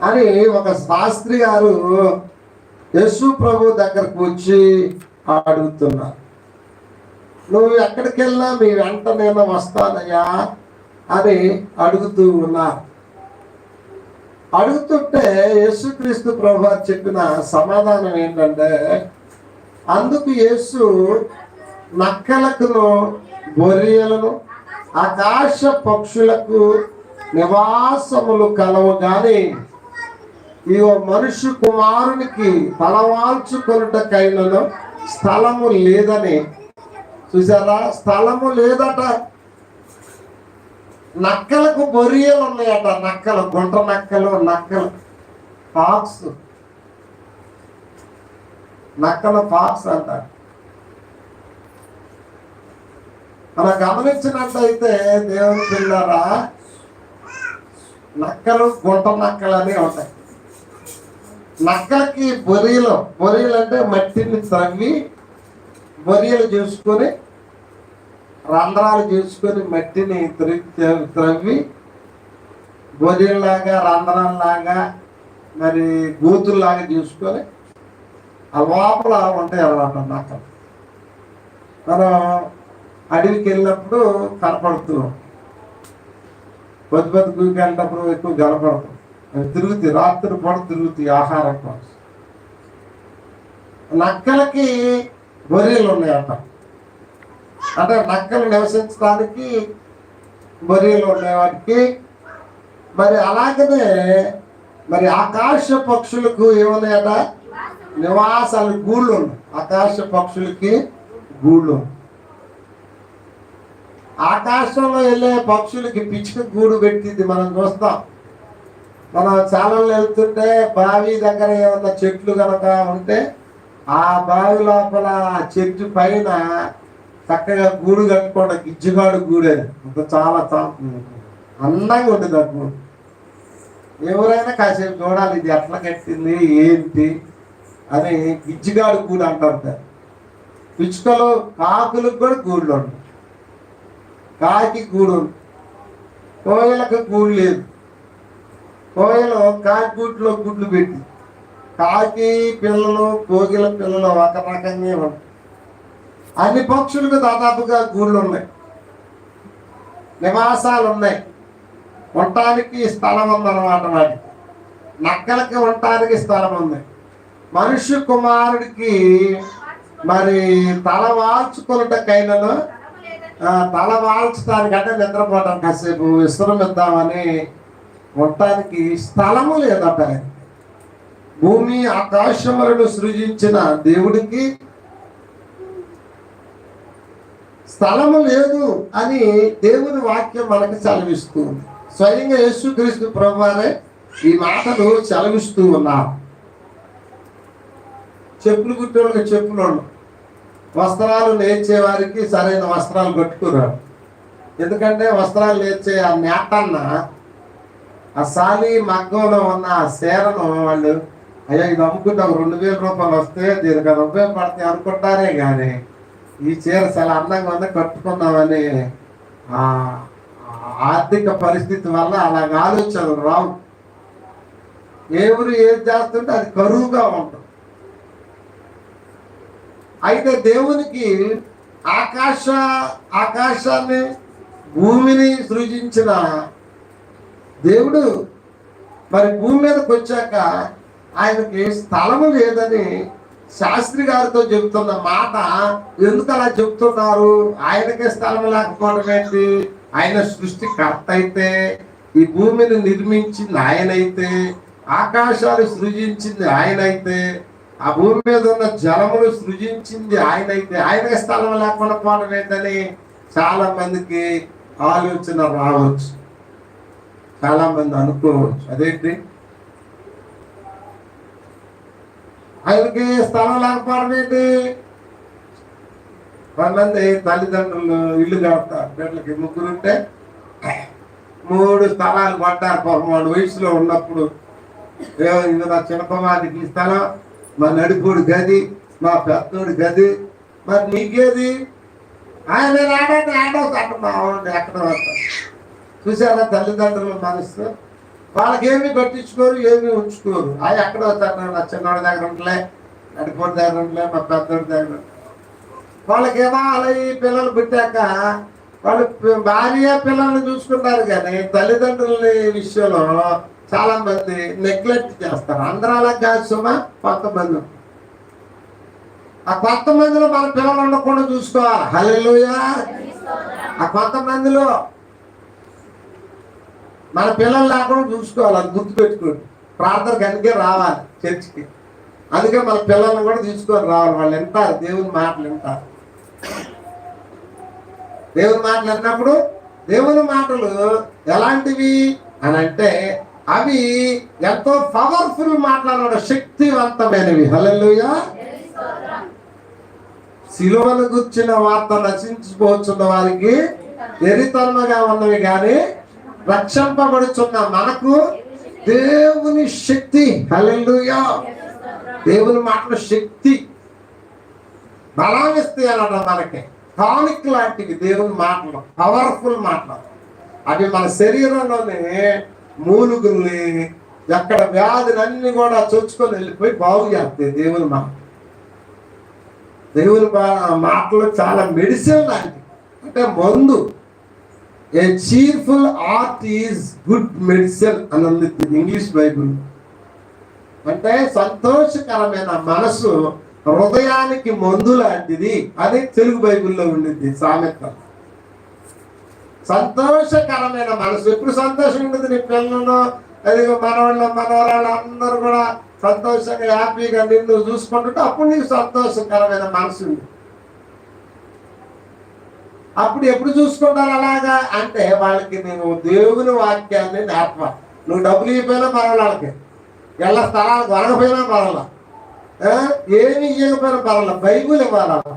అని ఒక శాస్త్రి గారు యేసు ప్రభు దగ్గరకు వచ్చి అడుగుతున్నారు. నువ్వు ఎక్కడికి వెళ్ళినా మీ వెంట నేను వస్తానయ్యా అని అడుగుతూ ఉన్నారు. అడుగుతుంటే యేసుక్రీస్తు ప్రభు చెప్పిన సమాధానం ఏంటంటే అందుకు యేసు నక్కలకును బొరియలను ఆకాశ పక్షులకు నివాసములు కలవు కానీ ఈ మనుష్య కుమారునికి తలవాల్చుకొనుటకైనను స్థలము లేదని. చూసారా స్థలము లేదట. నక్కలకు బొరియలు ఉన్నాయట. నక్కలు గుంట నక్కలు నక్కలు ఫాక్స్. నక్కల ఫాక్స్ అంట. మనం గమనించినట్టయితే దేవుని పిల్లరా నక్కలు గుంట నక్కలు అని ఉంటాయి. నక్కలకి బొరియలు బొరియలు అంటే మట్టిని త్రవ్వి బొరియలు చేసుకొని రంధ్రాలు చేసుకొని మట్టిని త్రవ్వి బొరియల్లాగా రంధ్రాల్లాగా మరి గూతుల్లాగా చేసుకొని ఆ లోపల ఉంటాయి అన్నమాట నక్కలు మనం అడవికి వెళ్ళినప్పుడు కనపడుతున్నాం పొద్దు పొద్దు గుడికి వెళ్ళినప్పుడు ఎక్కువ కనపడతాం. తిరుగుతాయి రాత్రి పూట తిరుగుతాయి ఆహారం కోసం. నక్కలకి బొర్రీలు ఉన్నాయట. అంటే నక్కలు నివసించడానికి బొర్రీలు ఉన్నాయి మరి అలాగనే మరి ఆకాశ పక్షులకు ఏమున్నాయట? నివాసాలు గూళ్ళు ఉన్నాయి. ఆకాశ పక్షులకి గూళ్ళు ఆకాశంలో వెళ్ళే పక్షులకి పిచ్చుక గూడు పెట్టింది మనం చూస్తాం. మనం చాలలో వెళ్తుంటే బావి దగ్గర ఏమన్నా చెట్లు కనుక ఉంటే ఆ బావి లోపల ఆ చెట్టు పైన చక్కగా గూడు కట్టుకోవడం గిజ్జుగాడు గూడు అని. అంత చాలా అందంగా ఉంటుంది ఆ గూడు. ఎవరైనా కాసేపు చూడాలి ఇది ఎట్లా కట్టింది ఏంటి అని గిజ్జుగాడు గూడు అంటారు పిచ్చుకలు కాకులకు కూడా గూళ్ళు ఉంటాయి. కాకి గూడు ఉంది. కోయిలకు గూడు లేదు. కోయలో కాగిపూట్లో గుడ్లు పెట్టి. కాకి పిల్లలు కోకిల పిల్లలు ఒక రకంగా ఉంటుంది అన్ని పక్షులకు దాదాపుగా గూళ్ళు ఉన్నాయి. నివాసాలు ఉన్నాయి. ఉండటానికి స్థలం ఉందన్నమాట వాటికి నక్కలకి ఉండటానికి స్థలం ఉంది. మనుష్య కుమారుడికి మరి తల వాల్చుకున్నటకైనను ఆ, తల వాల్చడానికంటే నిద్రపోవడం కాసేపు విశ్రమిద్దామని ఉండటానికి స్థలము లేదట. ఆయనకి. భూమి ఆకాశములను సృజించిన దేవుడికి స్థలము లేదు అని దేవుని వాక్యం మనకు సెలవిస్తుంది. స్వయంగా యేసుక్రీస్తు ప్రభువారే ఈ మాటలు సెలవిస్తూ ఉన్నారు. చెప్పులు కుట్టేవాళ్ళకి చెప్పులు వస్త్రాలు నేర్చే వారికి సరైన వస్త్రాలు కట్టుకున్నాడు ఎందుకంటే వస్త్రాలు నేర్చే ఆ నేతన్న ఆ సాలి మగ్గంలో ఉన్న ఆ సేరను వాళ్ళు అయ్యా ఇది అమ్ముకుంటే ఒక రెండు వేల రూపాయలు వస్తే దీనికి అది ఉపయోగపడతాయి అనుకుంటారే కానీ ఈ చీర చాలా అందంగా ఉంది కట్టుకున్నామని ఆ ఆర్థిక పరిస్థితి వల్ల అలాగ ఆలోచనలు రావు. ఎవరు ఏం చేస్తుంటే అది కరువుగా ఉంటుంది. అయితే దేవునికి ఆకాశ ఆకాశాన్ని భూమిని సృజించిన దేవుడు మరి భూమి మీదకి వచ్చాక ఆయనకి స్థలము లేదని శాస్త్రి గారితో చెబుతున్న మాట ఎందుకు అలా చెప్తున్నారు ఆయనకే స్థలం లేకపోవడం ఏంటి? ఆయన సృష్టి కర్త అయితే ఈ భూమిని నిర్మించింది ఆయనైతే ఆకాశాలు సృజించింది ఆయనైతే ఆ భూమి మీద ఉన్న జలములు సృజించింది ఆయనైతే ఆయనకే స్థలం లేకుండా పోవడం ఏంటని చాలా మందికి ఆలోచన రావచ్చు. చాలా మంది అనుకోవచ్చు. అదేంటి? ఆయనకి స్థలం లేకపోవడం ఏంటి? కొంతమంది తల్లిదండ్రులు ఇల్లు కడతారు. బిడ్డలకి ముగ్గురుంటే మూడు స్థలాలు పడ్డారు పదమూడు వయసులో ఉన్నప్పుడు. ఏమో ఇది నా చిన్నపమానికి ఈ స్థలం. మా నడిపోడు గది మా పెద్దోడు గది. మరి నీకేది? ఆయన ఆడండి ఆడవచ్చు మా వాడిని ఎక్కడ వస్తారు చూసారా తల్లిదండ్రులు మనసు? వాళ్ళకేమి పట్టించుకోరు ఏమి ఉంచుకోరు. అవి ఎక్కడ వస్తారు నా చిన్నోడి దగ్గర ఉంటలే నడిపోడి దగ్గర ఉంటలే మా పెద్దోడి దగ్గర వాళ్ళకేమో అలా ఈ పిల్లలు పుట్టాక వాళ్ళు భార్య పిల్లల్ని చూసుకుంటారు కానీ తల్లిదండ్రుల విషయంలో చాలా మంది నెగ్లెక్ట్ చేస్తారు. అందరూ అలా కాదు సుమా కొంతమంది ఆ కొంతమందిలో మన పిల్లలు ఉండకుండా చూసుకోవాలి? హలో ఆ కొంతమందిలో మన పిల్లలు లేకుండా చూసుకోవాలి అది గుర్తుపెట్టుకోండి. ప్రార్థన కనుకే రావాలి చర్చికి. అందుకే మన పిల్లల్ని కూడా తీసుకొని రావాలి. వాళ్ళు వింటారు దేవుని మాటలు వింటారు. దేవుని మాటలు విన్నప్పుడు దేవుని మాటలు ఎలాంటివి అని అంటే అవి ఎంతో పవర్ఫుల్ మాట్లాడడం శక్తివంతమైనవి. హల్లెలూయా. శిలువను గుర్చిన వార్త నశించిపోతున్న వారికి ఎరితన్మగా ఉన్నవి కానీ రక్షింపబడుచున్న మనకు దేవుని శక్తి. హల్లెలూయా. దేవుని మాటల శక్తి బలాన్నిస్తే అనట మనకి. టానిక్ లాంటివి దేవుని మాటలు పవర్ఫుల్ మాటలు. అవి మన శరీరంలోనే మూలుగుల్ని ఎక్కడ వ్యాధులన్నీ కూడా చొచ్చుకొని వెళ్ళిపోయి బాగు చేస్తాయి దేవుని మాట దేవుని మాటలు చాలా మెడిసిన్ లాంటివి. అంటే మందు. A cheerful heart is good medicine అని ఉంది ఇంగ్లీష్ బైబుల్ అంటే సంతోషకరమైన మనసు హృదయానికి మందు లాంటిది. అది తెలుగు బైబిల్లో ఉండింది సామెత. సంతోషకరమైన మనసు ఎప్పుడు సంతోషం ఉండదు నీ పిల్లలు? అది మనవాళ్ళు మనవరాళ్ళు అందరూ కూడా సంతోషంగా హ్యాపీగా నిన్ను చూసుకుంటుంటే అప్పుడు నీకు సంతోషకరమైన మనసు ఉంది. అప్పుడు ఎప్పుడు చూసుకుంటారు అలాగా? అంటే వాళ్ళకి నేను దేవుని వాక్యాన్ని నేర్పాలి నువ్వు డబ్బులు ఇవ్వకపోయినా పర్వాలేదు వాళ్ళకి. ఎలా స్థలాలు కొనకపోయినా పర్వాలా ఏమి ఇవ్వకపోయినా పర్వాలా బైబుల్ ఇవ్వాలి?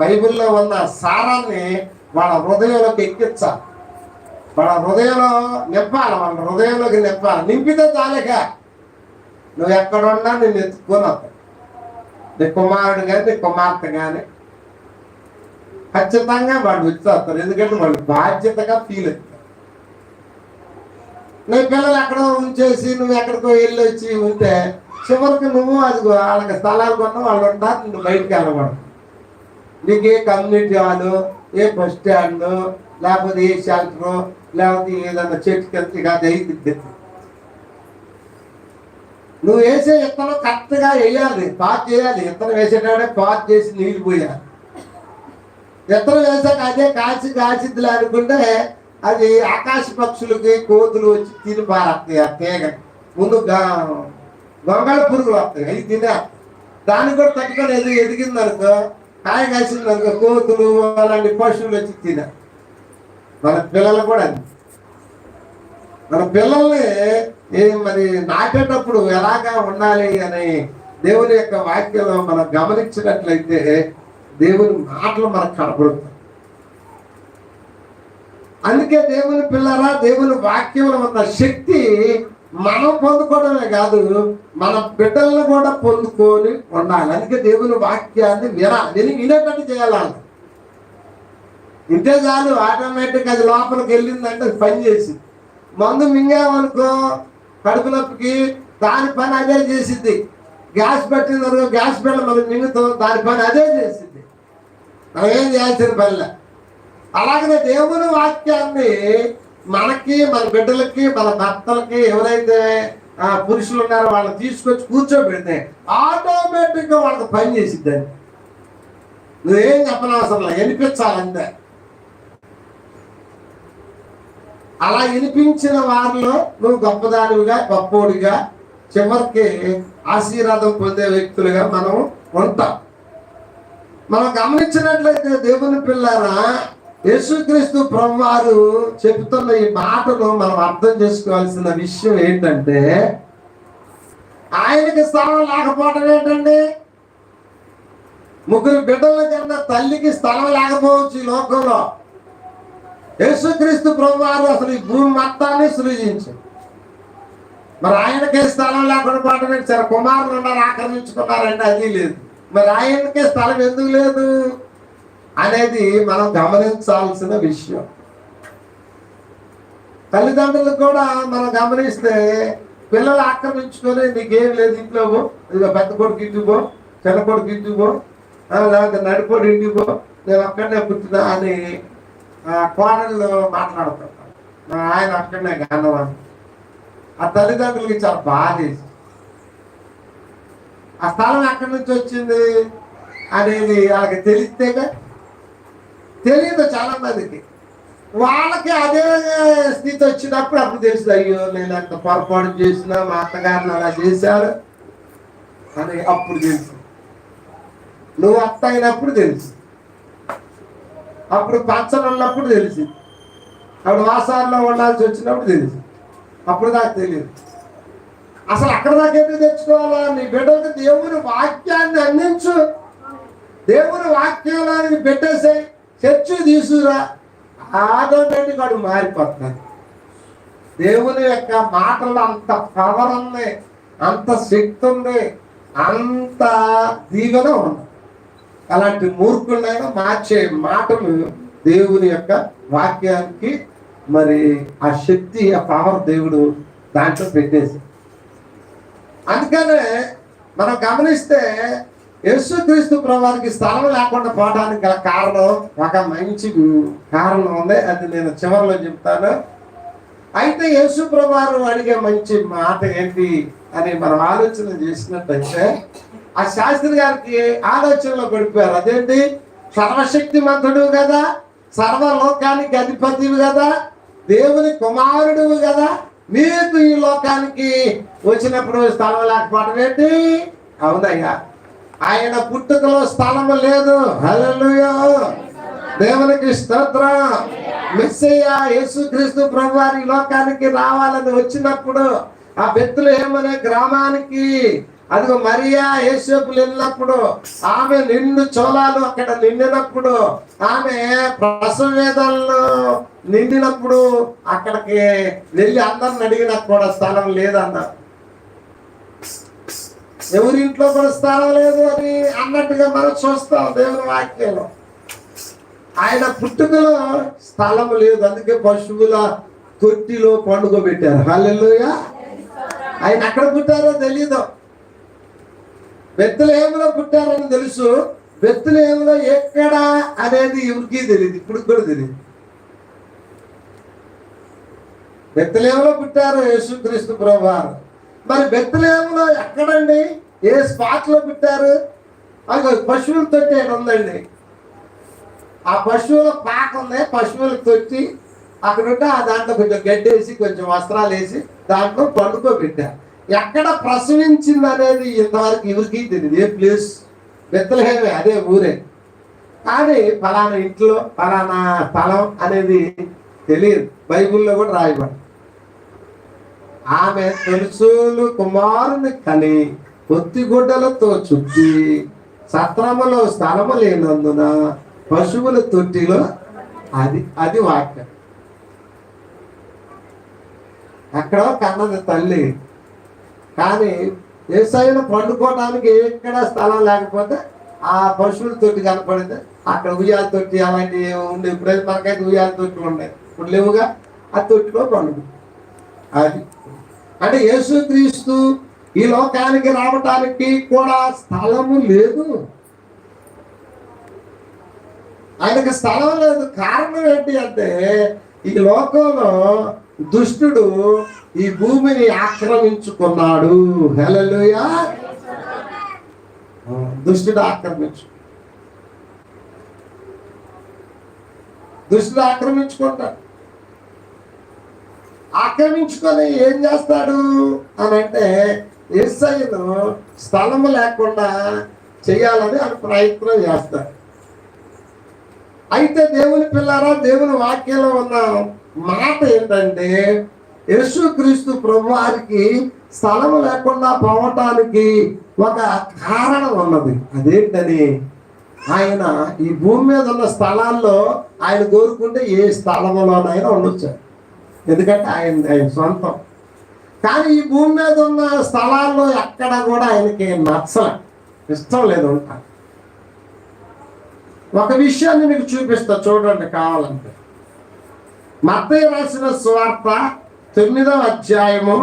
బైబిల్లో ఉన్న సారాన్ని వాళ్ళ హృదయంలోకి ఎక్కించాలి. వాళ్ళ హృదయంలో నింపాలి. వాళ్ళ హృదయంలోకి నింపాలి. నింపితే చాలేక నువ్వు ఎక్కడున్నా నేను ఎత్తుకొని నీ కుమారుడు కానీ నీ కుమార్తె కానీ ఖచ్చితంగా వాళ్ళు వచ్చేస్తారు ఎందుకంటే వాళ్ళు బాధ్యతగా ఫీల్ అవుతారు నీ పిల్లలు ఎక్కడో ఉంచేసి నువ్వు ఎక్కడికో వెళ్ళి వచ్చి ఉంటే చివరికి నువ్వు అది వాళ్ళకి స్థలాలు కొన్నా వాళ్ళు ఉంటారు నువ్వు బయటికి వెళ్ళకూడదు. నీకు ఏ కమ్యూనిటీ హాలు ఏ బస్ స్టాండ్ లేకపోతే ఏ షెల్టర్ లేకపోతే ఏదైనా చెట్టు కింద కాదు అది నువ్వు వేసే విత్తనం కరెక్ట్గా వేయాలి పాత్ చేయాలి. విత్తనం వేసేటాడే పాత్ చేసి నీళ్ళు పోయాలి. విత్తనం వేసాక అదే కాచి కాసిద్దులు అనుకుంటే అది ఆకాశ పక్షులకి కోతులు వచ్చి తిని పారేస్తాయి ఆ తీగ. ముందు గొంగళ పురుగులు వస్తాయి అవి తినే దాన్ని కూడా తట్టుకొని ఎదిగి ఎదిగింది అనుకో కాయ కాసింది అనుకో కోతులు అలాంటి పశువులు వచ్చి తినే. మన పిల్లలు కూడా అది మన పిల్లల్ని ఏ మరి నాటేటప్పుడు ఎలాగా ఉండాలి అని దేవుని యొక్క వాక్యంలో మనం గమనించినట్లయితే దేవుని మాటలు మనకు కనపడుతుంది అందుకే దేవుని పిల్లరా దేవుని వాక్యంలో ఉన్న శక్తి మనం పొందుకోవడమే కాదు మన బిడ్డలను కూడా పొందుకొని ఉండాలి. అందుకే దేవుని వాక్యాన్ని వినాలి విని వినేటట్టు చేయాలి? ఇంతే చాలు ఆటోమేటిక్ అది లోపలికి వెళ్ళిందంటే అది పని చేసి. మందు మింగామనుకో కడుపు నొప్పికి దాని పని అదే చేసింది గ్యాస్ పెట్టిందనుకో గ్యాస్ బిడ్డ మనం మింగుతాం దాని పని అదే చేసింది మనం ఏం చేయాల్సిన పనిలే అలాగనే దేవుని వాక్యాన్ని మనకి మన బిడ్డలకి మన భర్తలకి ఎవరైతే పురుషులు ఉన్నారో వాళ్ళని తీసుకొచ్చి కూర్చోబెడితే ఆటోమేటిక్గా వాళ్ళకి పని చేసిద్దండి. నువ్వేం చెప్పనవసరం లేదు వినిపించాలంతే. అలా వినిపించిన వారిలో నువ్వు గొప్పదానివిగా గొప్పోడిగా చివరికి ఆశీర్వాదం పొందే వ్యక్తులుగా మనం ఉంటాం. మనం గమనించినట్లయితే దేవుని పిల్లారా యేసుక్రీస్తు ప్రభువారు చెబుతున్న ఈ మాటను మనం అర్థం చేసుకోవాల్సిన విషయం ఏంటంటే ఆయనకి స్థలం లేకపోవడం ఏంటండి? ముగ్గురు బిడ్డల కన్నా తల్లికి స్థలం లేకపోవచ్చు ఈ లోకంలో. యేసుక్రీస్తు ప్రభువారు అసలు ఈ భూమి మొత్తాన్ని సృజించారు. మరి ఆయనకే స్థలం లేకుండా పాటనే సరే కుమారులు ఉన్నారు ఆక్రమించుకున్నారంటే అది లేదు. మరి ఆయనకే స్థలం ఎందుకు లేదు అనేది మనం గమనించాల్సిన విషయం. తల్లిదండ్రులు కూడా మనం గమనిస్తే పిల్లలు ఆక్రమించుకొని నీకేం లేదు ఇంట్లో పో ఇదిగో పెద్ద కొడుకు ఇంటికి పో చిన్న కొడుకు ఇంటికి పో లేకపోతే నడిపోడు ఇంటికి పో నేను అక్కడనే పుట్టినా అని కోడళ్ళు మాట్లాడుతుంటారు. ఆయన అక్కడనే గన్నవాడు ఆ తల్లిదండ్రులకి చాలా బాధ ఆ స్థలం ఎక్కడి నుంచి వచ్చింది అనేది వాళ్ళకి తెలిస్తేగా తెలియదు చాలా మందికి. వాళ్ళకి అదే స్థితి వచ్చినప్పుడు అప్పుడు తెలుసు అయ్యో నేను అంత పొరపాటు చేసినా మా అత్తగారిని అలా చేశారు. అని అప్పుడు తెలుసు. నువ్వు అత్త అయినప్పుడు తెలుసు. అప్పుడు పచ్చలు ఉన్నప్పుడు తెలిసి. అప్పుడు వాసాల్లో ఉండాల్సి వచ్చినప్పుడు తెలుసు. అప్పుడు దాకా తెలియదు. అసలు అక్కడ దాకా తెచ్చుకోవాలా? నీ బిడ్డలకు దేవుని వాక్యాన్ని అందించు. దేవుని వాక్యాలని పెట్టేసాయి చర్చి తీసుకురా. ఆదండి వాడు మారిపోతున్నాడు. దేవుని యొక్క మాటలు అంత పవర్ ఉంది అంత శక్తి ఉంది అంత దీవెన ఉంది. అలాంటి మూర్ఖులైనా మార్చే మాటలు దేవుని యొక్క వాక్యానికి మరి ఆ శక్తి ఆ పవర్ దేవుడు దాంట్లో పెట్టేసి అందుకనే మనం గమనిస్తే యేసుక్రీస్తు ప్రభానికి స్థలం లేకుండా పోవడానికి గల కారణం ఒక మంచి కారణం ఉంది. అది నేను చివరిలో చెప్తాను. అయితే యేసు ప్రభావం అడిగే మంచి మాట ఏంటి అని మనం ఆలోచన చేసినట్టయితే ఆ శాస్త్రి గారికి ఆలోచనలో పడిపోయారు అదేంటి? సర్వశక్తి మంతుడు కదా సర్వలోకానికి అధిపతివి కదా దేవుని కుమారుడు కదా మీకు ఈ లోకానికి వచ్చినప్పుడు స్థలం లేకపోవడం ఏంటి? అవునయ్యా. ఆయన పుట్టుకలో స్థలము లేదు. హల్లెలూయా. దేవునికి స్తోత్రం. మెస్సయ్య యేసుక్రీస్తు ప్రభు వారి లోకానికి రావాలని వచ్చినప్పుడు ఆ బెత్తులు ఏమనే గ్రామానికి అదిగో మరియా యేసేపు వెళ్ళినప్పుడు ఆమె నిండు చోళాలు అక్కడ నిండినప్పుడు ఆమె ప్రసవ వేదాల్లో నిండినప్పుడు అక్కడికి వెళ్ళి అందరిని అడిగినా కూడా స్థలం లేదన్నారు. ఎవరింట్లో కూడా స్థలం లేదు అని అన్నట్టుగా మనం చూస్తాం దేవుని వాక్యంలో. ఆయన పుట్టుకలో స్థలం లేదు అందుకే పశువుల తొట్టిలో పండుగ పెట్టారు. హల్లెలూయ. ఆయన ఎక్కడ పుట్టారో తెలీదు. బెత్తలేములో పుట్టారని తెలుసు. బెత్తలేములో ఎక్కడ అనేది ఎవరికి తెలియదు ఇప్పుడు కూడా తెలియదు బెత్తలేములో పుట్టారు యేసుక్రీస్తు ప్రభావం మరి బెత్తలేములో ఎక్కడండి? ఏ స్పాట్లో పుట్టారు? అది పశువుల తొట్టి ఇక్కడ ఉందండి. ఆ పశువుల పాక ఉంది. పశువుల తొట్టి అక్కడ ఉంటే ఆ దాంట్లో కొంచెం గడ్డి వేసి కొంచెం వస్త్రాలు వేసి దాంట్లో పండుకోబెట్టారు. ఎక్కడ ప్రసవించింది అనేది ఇంతవరకు ఎవరికి తెలియదు. ఏ ప్లేస్? బెత్తలహేమే అదే ఊరే. కానీ ఫలానా ఇంట్లో ఫలానా స్థలం అనేది తెలియదు. బైబిల్లో కూడా రాయబడి. ఆమె తెలుసులు కుమారుని కని పొత్తిగుడ్డలతో చుట్టి సత్రములో స్థలము లేనందున పశువుల తొట్టిలో అది అది వాక్యం. అక్కడ కన్నది తల్లి. కానీ వ్యవసాయంలో పండుకోవడానికి ఎక్కడ స్థలం లేకపోతే ఆ పశువుల తొట్టి కనపడింది. అక్కడ ఉయ్యాల తొట్టి అలాంటివి ఉండే ఇప్పుడైతే మనకైతే ఉయ్యాల తొట్టి ఉన్నాయి. ఇప్పుడు లేవుగా? ఆ తొట్టిలో పండుగ. అది. అంటే యేసుక్రీస్తు ఈ లోకానికి రావటానికి కూడా స్థలము లేదు. ఆయనకి స్థలం లేదు. కారణం ఏంటి అంటే ఈ లోకంలో దుష్టుడు ఈ భూమిని ఆక్రమించుకున్నాడు. హెలలుయా దుష్టుడు ఆక్రమించు. దుష్టుడు ఆక్రమించుకుంటాడు ఆక్రమించుకొని ఏం చేస్తాడు అని అంటే ఎస్ఐను స్థలము లేకుండా చేయాలని అని ప్రయత్నం చేస్తాడు. అయితే దేవుని పిల్లారా దేవుని వాక్యంలో ఉన్న మాట ఏంటంటే యేసుక్రీస్తు ప్రభు వారికి స్థలం లేకుండా పోవటానికి ఒక కారణం ఉన్నది. అదేంటని? ఆయన ఈ భూమి మీద ఉన్న స్థలాల్లో ఆయన కోరుకుంటే ఏ స్థలంలోనైనా ఉండొచ్చు. ఎందుకంటే ఆయన ఆయన సొంతం. కానీ ఈ భూమి మీద ఉన్న స్థలాల్లో ఎక్కడ కూడా ఆయనకి నచ్చలే ఇష్టం లేదు ఉంటా ఒక విషయాన్ని మీకు చూపిస్తా చూడండి కావాలంటే. మత్తయి రాసిన స్వార్థ తొమ్మిదవ అధ్యాయము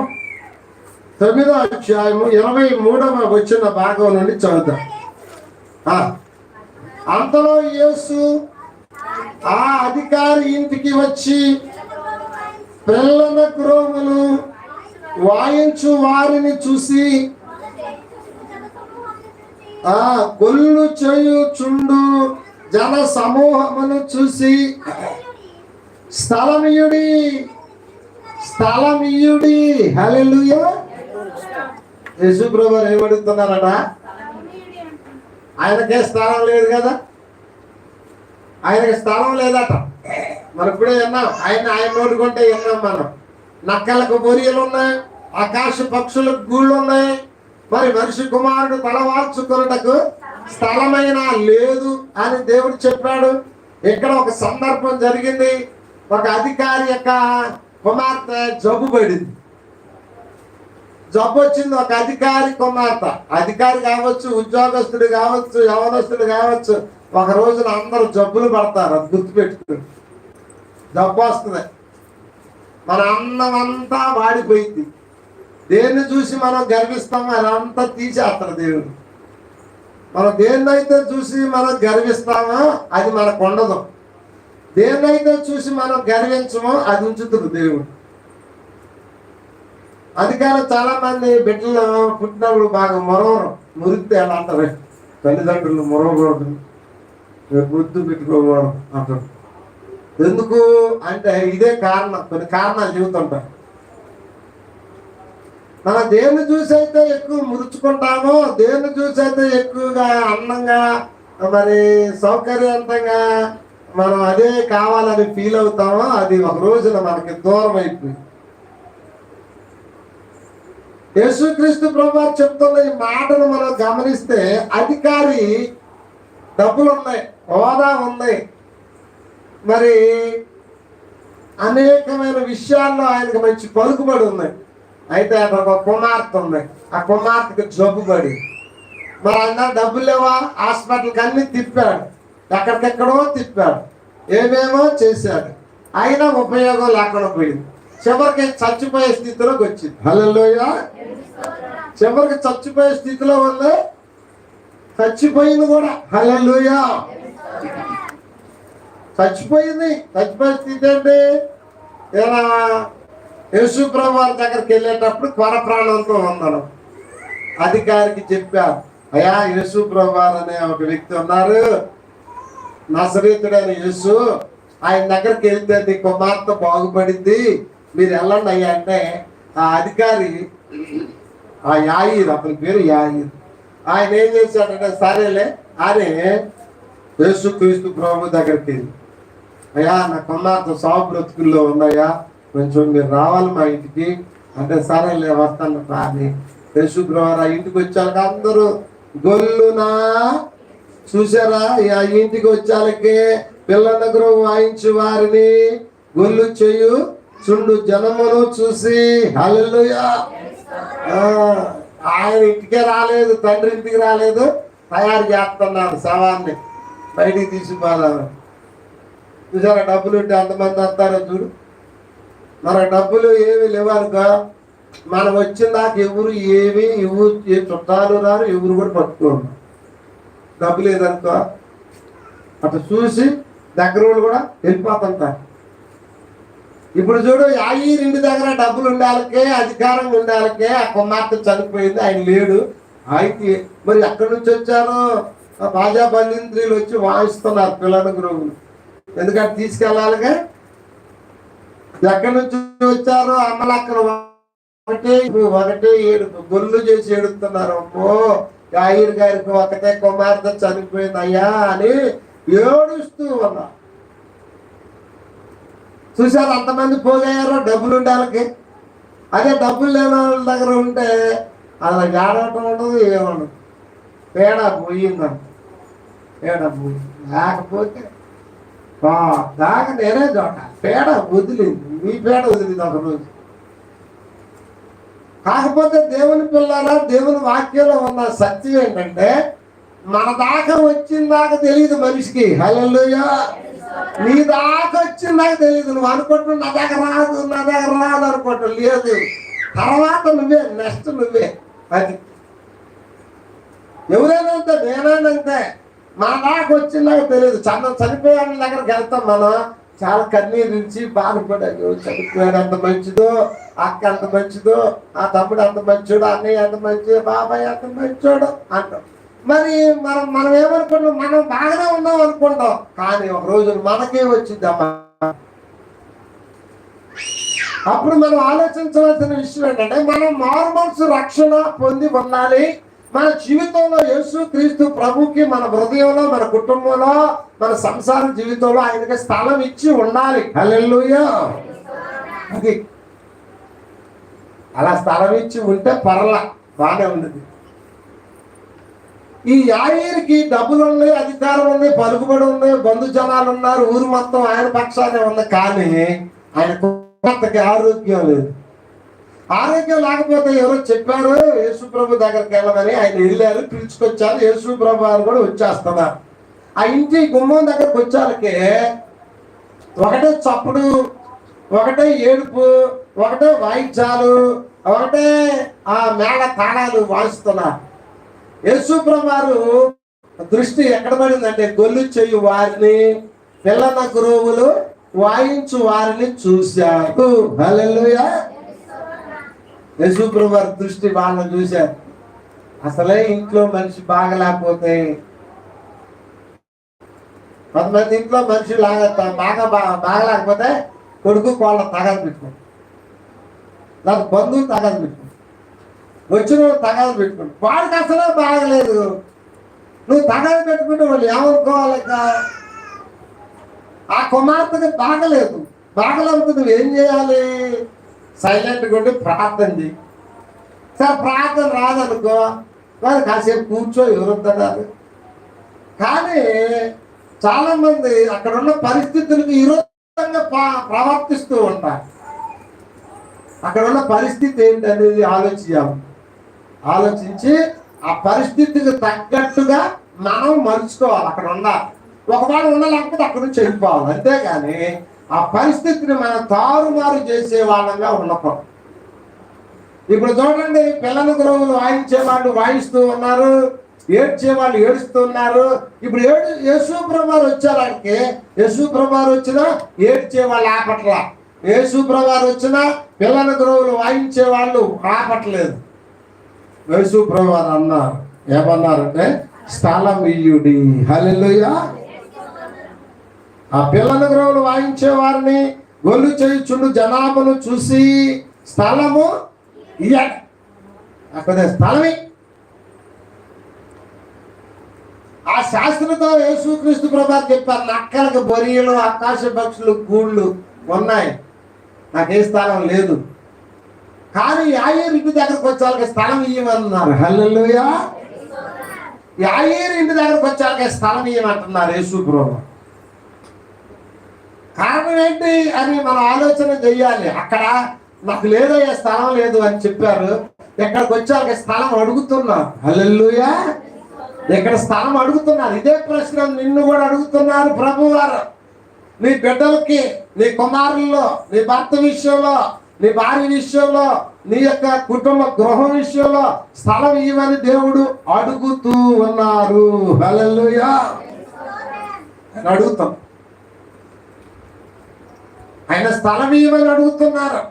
తొమ్మిదవ అధ్యాయము ఇరవై మూడవ వచ్చిన భాగం నుండి చదువుతాం. ఆ, అంతలో యేసు ఆ అధికారి ఇంటికి వచ్చి పిల్లల క్రోములు వాయించు వారిని చూసి ఆ గొల్లు చేయుచుండు జన సమూహమును చూసి స్థలమియుడి స్థలమియుడి. హల్లెలూయా. యేసు ప్రభు ఏమడుగుతున్నారట? ఆయనకే స్థానం లేదు కదా? ఆయనకి స్థలం లేదట. మరి ఇప్పుడే విన్నాం. ఆయన ఆయన నోటుకుంటే విన్నాం మనం. నక్కలకు బొరియలు ఉన్నాయి ఆకాశ పక్షులకు గూళ్ళు ఉన్నాయి. మరి మనిషి కుమారుడు తలవాల్చుకున్నటకు స్థలమైన లేదు అని దేవుడు చెప్పాడు. ఇక్కడ ఒక సందర్భం జరిగింది. ఒక అధికారి యొక్క కుమార్తె జబ్బు పడింది. జబ్బు వచ్చింది ఒక అధికారి కుమార్తె. అధికారి కావచ్చు ఉద్యోగస్తుడు కావచ్చు యవనస్తుడు కావచ్చు ఒక రోజున అందరూ జబ్బులు పడతారు అది గుర్తుపెట్టుకుని జబ్బు వస్తుంది. మన అన్నం అంతా వాడిపోయింది. దేన్ని చూసి మనం గర్విస్తామో అదంతా తీసేస్తాడు దేవుడు. మనం దేన్నైతే చూసి మనం గర్విస్తామో అది మనకు ఉండదు. దేన్నైతే చూసి మనం గర్వించమో అది ఉంచుతుంది దేవుడు. అందుకని చాలా మంది బిడ్డలు పుట్టినప్పుడు బాగా మొరవరు. మురిస్తే ఎలా అంటారు? తల్లిదండ్రులు మొరవకూడదు. ముద్దు పెట్టుకోకూడదు అంటారు. ఎందుకు అంటే ఇదే కారణం. కొన్ని కారణాలు చెబుతుంటారు. మన దేన్ని చూసి అయితే ఎక్కువ మురుచుకుంటామో దేన్ని చూసి అయితే ఎక్కువగా అందంగా మరి సౌకర్యవంతంగా మనం అదే కావాలని ఫీల్ అవుతామో అది ఒక రోజున మనకి దూరం అయిపోయింది. యేసుక్రీస్తు ప్రభు చెప్తున్న ఈ మాటను మనం గమనిస్తే అధికారి డబ్బులు ఉన్నాయి హోదా ఉంది. మరి అనేకమైన విషయాల్లో ఆయనకు మంచి పలుకుబడి ఉన్నాయి. అయితే ఆయన ఒక కుమార్తె ఉంది ఆ కుమార్తెకి జబ్బుబడి. మరి అన్న డబ్బులు లేవా? హాస్పిటల్కి అన్ని తిప్పాడు. ఎక్కడికెక్కడో తిప్పాడు. ఏమేమో చేశాడు. అయినా ఉపయోగం లేకుండా పోయింది. చివరికి చచ్చిపోయే స్థితిలోకి వచ్చింది. హలోయ చివరికి చచ్చిపోయే స్థితిలో ఉంది చచ్చిపోయింది కూడా. హలోయ చచ్చిపోయింది. చచ్చిపోయే స్థితి ఏంటి? ఏనా? యేసు ప్రభు వారి దగ్గరికి వెళ్ళేటప్పుడు కొర ప్రాణంతో ఉన్నాడు అధికారికి చెప్పారు. అయ్యా యేసు ప్రభు వారు అనే ఒక వ్యక్తి ఉన్నారు. నసరీతుడైన యేసు ఆయన దగ్గరికి వెళ్తే నీ కుమార్తె బాగుపడింది మీరు వెళ్ళండి అయ్యా అంటే ఆ అధికారి ఆ యాయిర్ అతని పేరు యాయిర్. ఆయన ఏం చేశాడంటే సరేలే అని యేసు క్రీస్తు ప్రభు దగ్గరికి అయ్యా నా కుమార్తె సాగు బ్రతుకుల్లో ఉన్నాయా కొంచెం మీరు రావాలి మా ఇంటికి. అంటే సరేలే వస్తాను అని యేసు ప్రభు ఇంటికి వచ్చాక అందరూ గొల్లునా? చూసారా ఆ ఇంటికి వచ్చాలకే పిల్లల దగ్గర వాయించు వారిని గొల్లు చేయు చుండు జనమును చూసి హల్లెలూయా! ఆయన ఇంటికే రాలేదు తండ్రి ఇంటికి రాలేదు తయారు చేస్తున్నాడు శవాన్ని. బయటికి తీసుకుపోదాం. చూసారా డబ్బులు ఉంటే అంతమంది వస్తారో చూడు. మన డబ్బులు ఏమి లేవనుకో మనం వచ్చిన దాకా ఎవరు ఏమి ఎవరు చుట్టాలు రారు ఎవరు కూడా పట్టుకోరు. డబ్బు లేదనుకో. అటు చూసి దగ్గర వాళ్ళు కూడా వెళ్ళిపోతుంటారు. ఇప్పుడు చూడు ఈ ఇంటి దగ్గర డబ్బులు ఉండాలకే అధికారం ఉండాలకే ఆ కుమార్తె చనిపోయింది ఆయన లేడు. ఆయనకి మరి ఎక్కడి నుంచి వచ్చారో? భాజా బాజా బంధింత్రీలు వచ్చి వాయిస్తున్నారు పిల్లల గురువులు ఎందుకంటే తీసుకెళ్ళాలిగా? ఎక్కడి నుంచి వచ్చారో? అమ్మలక్కలు ఒకటే ఒకటే ఏడు గొల్లు చేసి ఏడుతున్నారు అమ్మో యాయిర్ గారికి ఒకటే కుమార్తె చనిపోయింది అయ్యా అని ఏడుస్తూ ఉన్నా చూసారు అంతమంది పోగయ్యారో డబ్బులు ఉండాలకి అదే డబ్బులు లేని వాళ్ళ దగ్గర ఉంటే అలా గాడటం ఉండదు ఏమను పేడ పోయిందంట. పేడ పోయింది లేకపోతే దాకా నేనే చోట పేడ వదిలింది. మీ పేడ వదిలింది ఒకరోజు. కాకపోతే దేవుని పిల్లల దేవుని వాక్యంలో ఉన్న సత్యం ఏంటంటే మన దాకా వచ్చిన దాకా తెలియదు మనిషికి. హల్లెలూయా. నీ దాకా వచ్చింది తెలియదు. నువ్వు అనుకుంటున్నావు నా దగ్గర రాదు నా దగ్గర రాదు అనుకుంటా లేదు. తర్వాత నువ్వే నెక్స్ట్ నువ్వే. అది. ఎవరైనా అంతే నేనైనా అంతే. మా దాకా వచ్చిందాకా తెలియదు. చన్న చనిపోయే దగ్గరికి వెళ్తాం మనం. చాలా కన్నీరు నుంచి బాధపడాడు చనిపోయాడు అంత మంచిదో? అక్క అంత మంచిదో? ఆ తమ్ముడు అంత మంచోడు? అన్నయ్య అంత మంచిదో బాబాయ్ అంత మంచోడు? అంటాం. మరి మనం మనం ఏమనుకుంటాం మనం బాగానే ఉన్నాం అనుకుంటాం కానీ ఒక రోజు మనకే వచ్చిందమ్మా. అప్పుడు మనం ఆలోచించవలసిన విషయం ఏంటంటే మనం మారు మనసు రక్షణ పొంది ఉండాలి. మన జీవితంలో యేసు క్రీస్తు ప్రభుకి మన హృదయంలో మన కుటుంబంలో మన సంసార జీవితంలో ఆయనకి స్థలం ఇచ్చి ఉండాలి. హల్లెలూయా. అది అలా స్థలం ఇచ్చి ఉంటే పర్ల బాగానే ఉంది ఈ యాయిరికి డబ్బులు ఉన్నాయి అధికారం ఉంది పలుకుబడి ఉంది బంధు జనాలు ఉన్నారు ఊరు మొత్తం ఆయన పక్షానే ఉంది. కానీ ఆయన కుమార్తెకి ఆరోగ్యం లేదు. ఆరోగ్యం లేకపోతే ఎవరో చెప్పారు యేసుప్రభు దగ్గరికి వెళ్ళమని ఆయన వెళ్ళారు పిలుచుకొచ్చారు యేసుప్రభు వారు కూడా వచ్చేస్తున్నారు. ఆ ఇంటి గుమ్మం దగ్గరకు వచ్చారకే ఒకటే చప్పుడు ఒకటే ఏడుపు ఒకటే వాయిద్యాలు ఒకటే ఆ మేడ తాళాలు వాయిస్తున్నారు. యేసుప్రభు దృష్టి ఎక్కడ పడిందంటే గొల్లు చెయ్యి వారిని పిల్లల గురువులు వాయించు వారిని చూశారు. హలో యశుప్రభర్ దృష్టి వాళ్ళని చూశారు. అసలే ఇంట్లో మనిషి బాగలేకపోతే కొంతమంది ఇంట్లో మనిషి లాగా బాగా బా- బాగలేకపోతే కొడుకు కోళ్ళ తగదు పెట్టుకోండి నాకు బంధువులు తగదు పెట్టుకోండి వచ్చిన వాళ్ళు తగదు పెట్టుకోండి వాడికి అసలే బాగలేదు. నువ్వు తగదు పెట్టుకుంటే వాళ్ళు ఏమనుకోవాలి ఆ కుమార్తెకి బాగలేదు. బాగలేకపోతే నువ్వు ఏం చేయాలి? సైలెంట్గా ఉండి ప్రార్థన చేయి సరే ప్రార్థన రాదనుకో మరి కాసేపు కూర్చో ఎవరుద్దన్నారు. కానీ చాలామంది అక్కడ ఉన్న పరిస్థితులకు విరోధంగా ప్రవర్తిస్తూ ఉంటారు. అక్కడ ఉన్న పరిస్థితి ఏంటనేది ఆలోచించాము ఆలోచించి ఆ పరిస్థితికి తగ్గట్టుగా మనం మలుచుకోవాలి. అక్కడ ఉండాలి ఒకవేళ ఉండలేకపోతే అక్కడ నుంచి వెళ్ళిపోవాలి. అంతేగాని ఆ పరిస్థితిని మనం తారుమారు చేసే వాళ్ళంగా ఉన్నప్పుడు. ఇప్పుడు చూడండి పిల్లల గురువులు వాయించే వాళ్ళు వాయిస్తూ ఉన్నారు ఏడ్చే వాళ్ళు ఏడుస్తూ ఉన్నారు. ఇప్పుడు ఏడు యేసు ప్రభారు వచ్చారంటే యేసు ప్రభారు వచ్చినా ఏడ్చే వాళ్ళు ఆపట్లా. యేసు ప్రభారు వచ్చినా పిల్లల గురువులు వాయించే వాళ్ళు ఆపట్లేదు. యేసు ప్రభారు అన్నారు ఏమన్నారంటే స్థలం ఇయ్యుడి హల్లెలూయా. ఆ పిల్లల గ్రోవులు వాయించే వారిని గొల్లు చేయుచుండు జనాభాను చూసి స్థలము ఇయ్యాలి. అక్కడ స్థలమే. ఆ శాస్త్రంతో యేసుక్రీస్తు ప్రభా చెప్పారు నక్కలకు బొరియలు ఆకాశ పక్షులు గూళ్ళు ఉన్నాయి. నాకే స్థలం లేదు. కానీ యాయేరు ఇంటి దగ్గరకు వచ్చాక స్థలం ఇయ్యమన్నారు. హల్లెలూయా. యాయేరు ఇంటి దగ్గరకు వచ్చాక స్థలం ఇయ్యమంటున్నారు యేసు ప్రభు. కారణం ఏంటి అని మనం ఆలోచన చెయ్యాలి. అక్కడ నాకు లేదయ్యా స్థలం లేదు అని చెప్పారు. ఎక్కడికి వచ్చాక స్థలం అడుగుతున్నారు హల్లెలూయా! ఇక్కడ స్థలం అడుగుతున్నారు? ఇదే ప్రశ్న నిన్ను కూడా అడుగుతున్నారు ప్రభువారు. నీ బిడ్డలకి నీ కుమారుల్లో నీ భర్త విషయంలో నీ భార్య విషయంలో నీ యొక్క కుటుంబ గృహం విషయంలో స్థలం ఇవ్వని దేవుడు అడుగుతూ ఉన్నారు. అని అడుగుతాం ఆయన స్థలం ఇవ్వని అడుగుతున్నారు.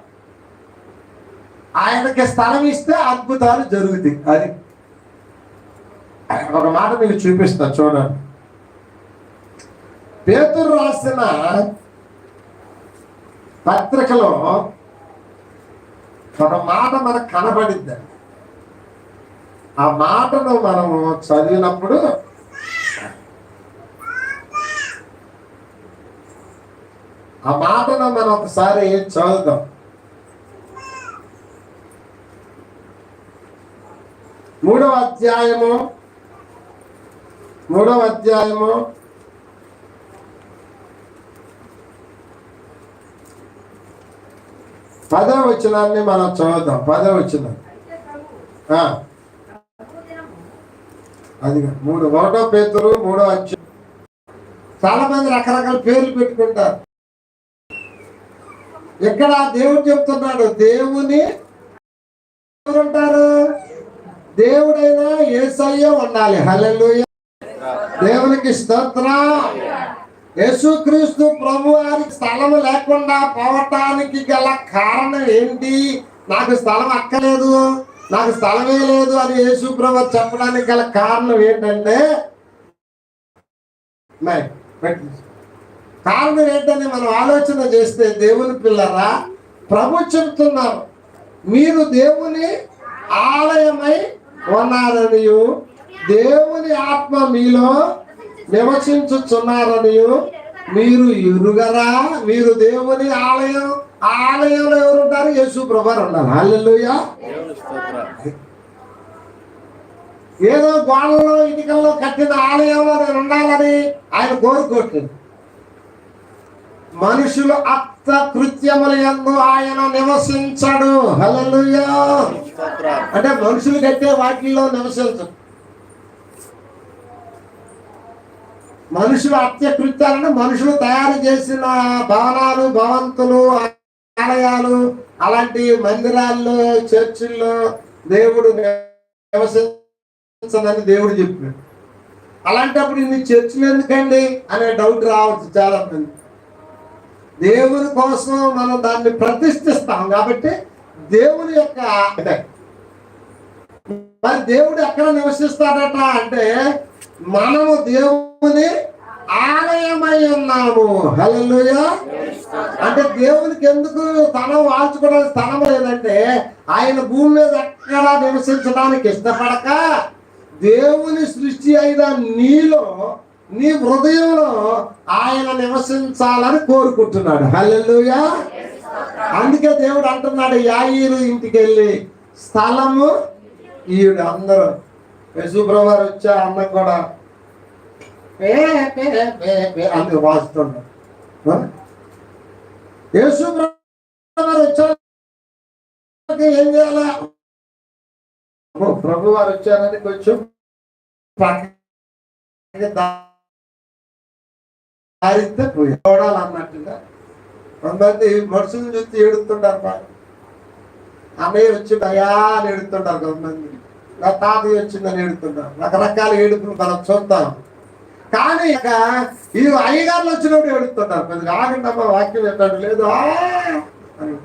ఆయనకి స్థలం ఇస్తే అద్భుతాలు జరుగుతాయి. అది ఒక మాట మీకు చూపిస్తా చూడండి. పేతురు రాసిన పత్రికలో ఒక మాట మనకు కనబడిద్ది ఆ మాటను మనము చదివినప్పుడు ఆ మాటను మనం ఒకసారి చదువుదాం. మూడవ అధ్యాయము మూడవ అధ్యాయము పదవ వచనాన్ని మనం చదువుదాం పదవ వచనం. అది మూడు ఒకటో పేతురు మూడో అధ్యాయం. చాలా మంది రకరకాల పేర్లు పెట్టుకుంటారు. ఇక్కడ దేవుడు చెప్తున్నాడు? దేవుని ఎవరుంటారు? దేవుడైనా ఏసయ్య ఉండాలి. హల్లెలూయ. దేవునికి స్తోత్ర. యేసుక్రీస్తు ప్రభు వారికి స్థలం లేకుండా పోవటానికి గల కారణం ఏంటి? నాకు స్థలం అక్కలేదు. నాకు స్థలమే లేదు అని యేసు ప్రభు చెప్పడానికి గల కారణం ఏంటంటే మై, కారణం ఏంటని మనం ఆలోచన చేస్తే దేవుని పిల్లరా ప్రభు చెప్తున్నారు మీరు దేవుని ఆలయమై ఉన్నారని దేవుని ఆత్మ మీలో నివసించుచున్నారని మీరు ఎరుగరా? మీరు దేవుని ఆలయం ఆ ఆలయంలో ఎవరు ఉంటారు? యేసు ప్రభారు ఉన్నారు. హల్లెలూయా. ఏదో గోడలో ఇటుకల్లో కట్టిన ఆలయంలో నేను ఉండాలని ఆయన కోరుకోవట్లేదు మనుషులు అత్త కృత్యముల ఎందు ఆయన నివసించడు. హల్లెలూయా. అంటే మనుషులు కట్టే వాటిల్లో నివసించడు మనుషులు అత్య కృత్యాలను మనుషులు తయారు చేసిన భవనాలు భవంతులు ఆలయాలు అలాంటి మందిరాల్లో చర్చిల్లో దేవుడు నివసించదని దేవుడు చెప్పాడు. అలాంటప్పుడు ఇన్ని చర్చిలు ఎందుకండి? అనే డౌట్ రావచ్చు చాలా మంది. దేవుని కోసం మనం దాన్ని ప్రతిష్ఠిస్తాం కాబట్టి దేవుని యొక్క అంటే మరి దేవుడు ఎక్కడ నివసిస్తాడట అంటే మనము దేవుని ఆలయమై ఉన్నాము. హల్లెలూయా. అంటే దేవునికి ఎందుకు తనం వాల్చుకోవడానికి స్థలం లేదంటే ఆయన భూమి మీద ఎక్కడ నివసించడానికి ఇష్టపడక దేవుని సృష్టి అయిన నీలో నీ హృదయంలో ఆయన నివసించాలని కోరుకుంటున్నాడు. హల్లెలూయా. అందుకే దేవుడు అంటున్నాడు యాయిరు ఇంటికి వెళ్ళి స్థలము ఈవిడ అందరూ. యశుప్రభారు వచ్చా అన్న కూడా పే పే పే పే వాస్తున్నాడు ఏం చేయాలా? ప్రభు వారు వచ్చారని కొంచెం పక్కకి దారిస్తే పోయి చూడాలన్నట్టుగా కొంతమంది మనుషులు చూసి ఏడుతుంటారు బాగా అన్నయ్య వచ్చిండు అయ్యా అని ఏడుతుంటారు కొంతమంది. నా తాతయ్య వచ్చిందని ఏడుతుంటారు రకరకాల ఏడుపులు మనం చూస్తాం. కానీ ఇక ఈ అయ్యగారులు వచ్చినప్పుడు ఏడుతుంటారు కొద్దిగా ఆగండి అమ్మ వాక్యం చెప్పాడు. లేదు అని.